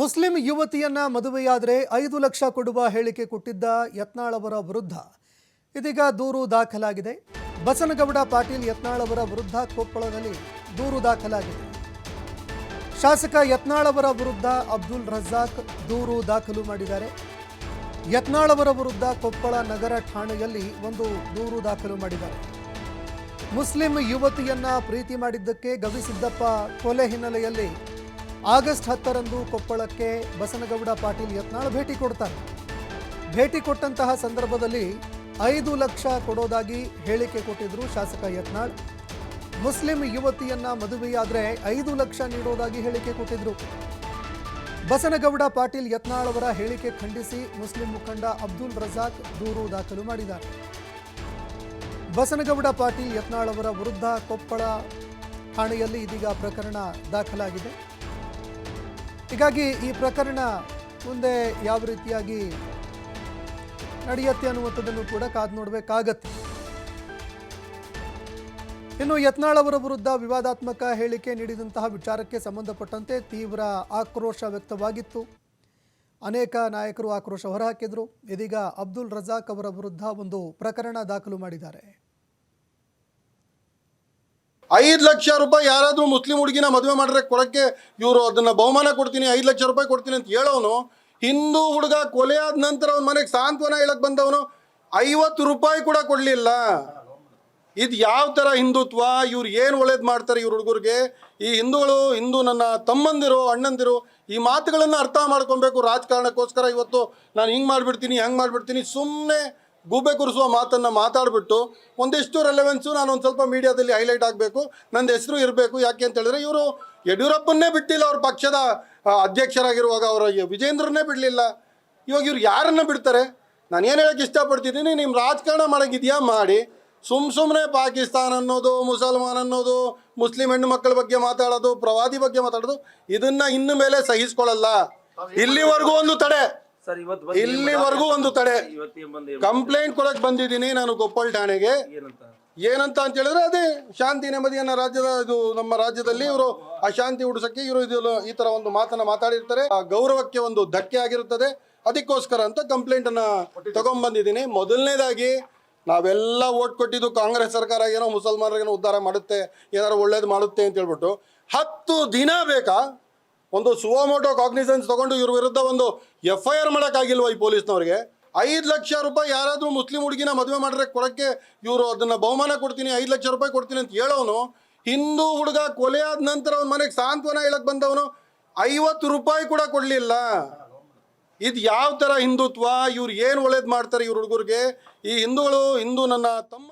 Muslim ಯುವತಿಯನ್ನ ಮದುವೆಯಾದರೆ ಐದು ಲಕ್ಷ ಕೊಡುವ ಹೇಳಿಕೆ ಕೊಟ್ಟಿದ್ದ ಯತ್ನಾಳವರ ವಿರುದ್ಧ. ಇದೀಗ ದೂರು ದಾಖಲಾಗಿದೆ. ಬಸನಗೌಡ ಪಾಟೀಲ್ ಯತ್ನಾಳವರ ವಿರುದ್ಧ ಕೊಪ್ಪಳದಲ್ಲಿ ದೂರು ದಾಖಲಾಗಿದೆ. ಶಾಸಕ ಯತ್ನಾಳವರ ವಿರುದ್ಧ ಅಬ್ದುಲ್ ರಜಾಕ್ ದೂರು ದಾಖಲು ಮಾಡಿದ್ದಾರೆ. ಯತ್ನಾಳವರ ವಿರುದ್ಧ ಕೊಪ್ಪಳ ನಗರ ಠಾಣೆಯಲ್ಲಿ ಒಂದು ದೂರು ದಾಖಲು ಮಾಡಿದ್ದಾರೆ. ಮುಸ್ಲಿಂ ಯುವತಿಯನ್ನ ಪ್ರೀತಿ ಮಾಡಿದ್ದಕ್ಕೆ ಗವಿಸಿದ್ದಪ್ಪ ಕೊಲೆ ಹಿನ್ನೆಲೆಯಲ್ಲಿ ಆಗಸ್ಟ್ ಹತ್ತರಂದು ಕೊಪ್ಪಳಕ್ಕೆ ಬಸನಗೌಡ ಪಾಟೀಲ್ ಯತ್ನಾಳ್ ಭೇಟಿ ಕೊಡ್ತಾರೆ. ಭೇಟಿ ಕೊಟ್ಟಂತಹ ಸಂದರ್ಭದಲ್ಲಿ ಐದು ಲಕ್ಷ ಕೊಡೋದಾಗಿ ಹೇಳಿಕೆ ಕೊಟ್ಟಿದ್ರು ಶಾಸಕ ಯತ್ನಾಳ್. ಮುಸ್ಲಿಂ ಯುವತಿಯನ್ನ ಮದುವೆಯಾದ್ರೆ ಐದು ಲಕ್ಷ ನೀಡೋದಾಗಿ ಹೇಳಿಕೆ ಕೊಟ್ಟಿದ್ರು. ಬಸನಗೌಡ ಪಾಟೀಲ್ ಯತ್ನಾಳ್ ಅವರ ಹೇಳಿಕೆ ಖಂಡಿಸಿ ಮುಸ್ಲಿಂ ಮುಖಂಡ ಅಬ್ದುಲ್ ರಜಾಕ್ ದೂರು ದಾಖಲು ಮಾಡಿದ್ದಾರೆ. ಬಸನಗೌಡ ಪಾಟೀಲ್ ಯತ್ನಾಳ್ ಅವರ ವಿರುದ್ಧ ಕೊಪ್ಪಳ ಠಾಣೆಯಲ್ಲಿ ಇದೀಗ ಪ್ರಕರಣ ದಾಖಲಾಗಿದೆ. ಹೀಗಾಗಿ ಈ ಪ್ರಕರಣ ಮುಂದೆ ಯಾವ ರೀತಿಯಾಗಿ ನಡೆಯುತ್ತೆ ಅನ್ನುವಂಥದ್ದನ್ನು ಕೂಡ ಕಾದು ನೋಡಬೇಕಾಗತ್ತೆ. ಇನ್ನು ಯತ್ನಾಳ್ ಅವರ ವಿರುದ್ಧ ವಿವಾದಾತ್ಮಕ ಹೇಳಿಕೆ ನೀಡಿದಂತಹ ವಿಚಾರಕ್ಕೆ ಸಂಬಂಧಪಟ್ಟಂತೆ ತೀವ್ರ ಆಕ್ರೋಶ ವ್ಯಕ್ತವಾಗಿತ್ತು. ಅನೇಕ ನಾಯಕರು ಆಕ್ರೋಶ ಹೊರಹಾಕಿದರು. ಇದೀಗ ಅಬ್ದುಲ್ ರಜಾಕ್ ಅವರ ವಿರುದ್ಧ ಒಂದು ಪ್ರಕರಣ ದಾಖಲು ಮಾಡಿದ್ದಾರೆ. ಐದು ಲಕ್ಷ ರೂಪಾಯಿ ಯಾರಾದರೂ ಮುಸ್ಲಿಂ ಹುಡುಗಿನ ಮದುವೆ ಮಾಡಿದ್ರೆ ಕೊಡೋಕ್ಕೆ ಇವರು ಅದನ್ನು ಬಹುಮಾನ ಕೊಡ್ತೀನಿ, ಐದು ಲಕ್ಷ ರೂಪಾಯಿ ಕೊಡ್ತೀನಿ ಅಂತ ಹೇಳೋನು, ಹಿಂದೂ ಹುಡುಗ ಕೊಲೆ ಆದ ನಂತರ ಅವ್ನ ಮನೆಗೆ ಸಾಂತ್ವನ ಹೇಳಕ್ಕೆ ಬಂದವನು, ಐವತ್ತು ರೂಪಾಯಿ ಕೂಡ ಕೊಡಲಿಲ್ಲ. ಇದು ಯಾವ ಥರ ಹಿಂದುತ್ವ, ಇವ್ರು ಏನು ಒಳ್ಳೇದು ಮಾಡ್ತಾರೆ ಇವ್ರ ಹುಡುಗರಿಗೆ? ಈ ಹಿಂದೂಗಳು, ಹಿಂದೂ ನನ್ನ ತಮ್ಮಂದಿರು, ಅಣ್ಣಂದಿರು, ಈ ಮಾತುಗಳನ್ನು ಅರ್ಥ ಮಾಡ್ಕೊಬೇಕು ರಾಜಕಾರಣಕ್ಕೋಸ್ಕರ ಇವತ್ತು ನಾನು ಹಿಂಗೆ ಮಾಡಿಬಿಡ್ತೀನಿ, ಹಂಗೆ ಮಾಡಿಬಿಡ್ತೀನಿ ಸುಮ್ಮನೆ ಗೂಬೆ ಕುರಿಸುವ ಮಾತನ್ನು ಮಾತಾಡಿಬಿಟ್ಟು ಒಂದಿಷ್ಟು ರೆಲೆವೆನ್ಸು ನಾನು ಒಂದು ಸ್ವಲ್ಪ ಮೀಡಿಯಾದಲ್ಲಿ ಹೈಲೈಟ್ ಆಗಬೇಕು. ನನ್ನ ಹೆಸರು ಇರಬೇಕು. ಯಾಕೆ ಅಂತ ಹೇಳಿದ್ರೆ ಇವರು ಯಡಿಯೂರಪ್ಪನ್ನೇ ಬಿಟ್ಟಿಲ್ಲ ಅವ್ರ ಪಕ್ಷದ ಅಧ್ಯಕ್ಷರಾಗಿರುವಾಗ ಅವರ ವಿಜೇಂದ್ರನ್ನೇ ಬಿಡಲಿಲ್ಲ. ಇವಾಗ ಇವ್ರು ಯಾರನ್ನ ಬಿಡ್ತಾರೆ? ನಾನು ಏನು ಹೇಳಕ್ಕೆ ಇಷ್ಟಪಡ್ತಿದ್ದೀನಿ ನಿಮ್ಮ ರಾಜಕಾರಣ ಮಾಡೋಕ್ಕಿದೆಯಾ ಮಾಡಿ. ಸುಮ್ ಸುಮ್ಮನೆ ಪಾಕಿಸ್ತಾನ ಅನ್ನೋದು, ಮುಸಲ್ಮಾನ್ ಅನ್ನೋದು, ಮುಸ್ಲಿಂ ಹೆಣ್ಣು ಮಕ್ಕಳ ಬಗ್ಗೆ ಮಾತಾಡೋದು, ಪ್ರವಾದಿ ಬಗ್ಗೆ ಮಾತಾಡೋದು, ಇದನ್ನ ಇನ್ನು ಮೇಲೆ ಸಹಿಸ್ಕೊಳ್ಳಲ್ಲ. ಇಲ್ಲಿವರೆಗೂ ಒಂದು ತಡೆ. ಸರ್ ಇವತ್ತು ಇಲ್ಲಿವರೆಗೂ ಒಂದು ತಡೆ. ಕಂಪ್ಲೇಂಟ್ ಕೊಡಕ್ ಬಂದಿದ್ದೀನಿ ನಾನು ಕೊಪ್ಪಳ ಠಾಣೆಗೆ. ಏನಂತ? ಏನಂತ ಅಂತ ಹೇಳಿದ್ರೆ ಅದೇ ಶಾಂತಿ ನೆಮ್ಮದಿಯನ್ನ ರಾಜ್ಯದ ಇದು ನಮ್ಮ ರಾಜ್ಯದಲ್ಲಿ ಇವರು ಅಶಾಂತಿ ಉಡಿಸಕ್ಕೆ ಇವರು ಇದು ಈ ತರ ಒಂದು ಮಾತನ್ನ ಮಾತಾಡಿರ್ತಾರೆ. ಆ ಗೌರವಕ್ಕೆ ಒಂದು ಧಕ್ಕೆ ಆಗಿರುತ್ತದೆ. ಅದಕ್ಕೋಸ್ಕರ ಅಂತ ಕಂಪ್ಲೇಂಟ್ ಅನ್ನ ತಗೊಂಡ್ಬಂದಿದ್ದೀನಿ ಮೊದಲನೇದಾಗಿ ನಾವೆಲ್ಲ ಓಟ್ ಕೊಟ್ಟಿದ್ದು ಕಾಂಗ್ರೆಸ್ ಸರ್ಕಾರ ಏನೋ ಮುಸಲ್ಮಾನರಿಗೇನೋ ಉದ್ಧಾರ ಮಾಡುತ್ತೆ ಏನಾರು ಒಳ್ಳೇದು ಮಾಡುತ್ತೆ ಅಂತ ಹೇಳ್ಬಿಟ್ಟು ಹತ್ತು ದಿನ ಬೇಕಾ ಒಂದು ಸುವೋಮೋಟೋ ಕಾಗ್ನಿಸೆನ್ಸ್ ತಗೊಂಡು ಇವ್ರ ವಿರುದ್ಧ ಒಂದು ಎಫ್ ಐ ಆರ್ ಮಾಡೋಕ್ಕಾಗಿಲ್ವ ಈ ಪೊಲೀಸ್ನವ್ರಿಗೆ? ಐದು ಲಕ್ಷ ರೂಪಾಯಿ ಯಾರಾದರೂ ಮುಸ್ಲಿಂ ಹುಡುಗಿನ ಮದುವೆ ಮಾಡಿದ್ರೆ ಕೊಡೋಕ್ಕೆ ಇವರು ಅದನ್ನು ಬಹುಮಾನ ಕೊಡ್ತೀನಿ, ಐದು ಲಕ್ಷ ರೂಪಾಯಿ ಕೊಡ್ತೀನಿ ಅಂತ ಹೇಳೋನು, ಹಿಂದೂ ಹುಡುಗ ಕೊಲೆ ಆದ ನಂತರ ಅವ್ನ ಮನೆಗೆ ಸಾಂತ್ವನ ಹೇಳಕ್ಕೆ ಬಂದವನು, ಐವತ್ತು ರೂಪಾಯಿ ಕೂಡ ಕೊಡಲಿಲ್ಲ. ಇದು ಯಾವ ಥರ ಹಿಂದುತ್ವ? ಇವ್ರು ಏನು ಒಳ್ಳೇದು ಮಾಡ್ತಾರೆ ಇವ್ರ ಹುಡುಗರಿಗೆ? ಈ ಹಿಂದೂಗಳು, ಹಿಂದೂ ನನ್ನ ತಮ್ಮ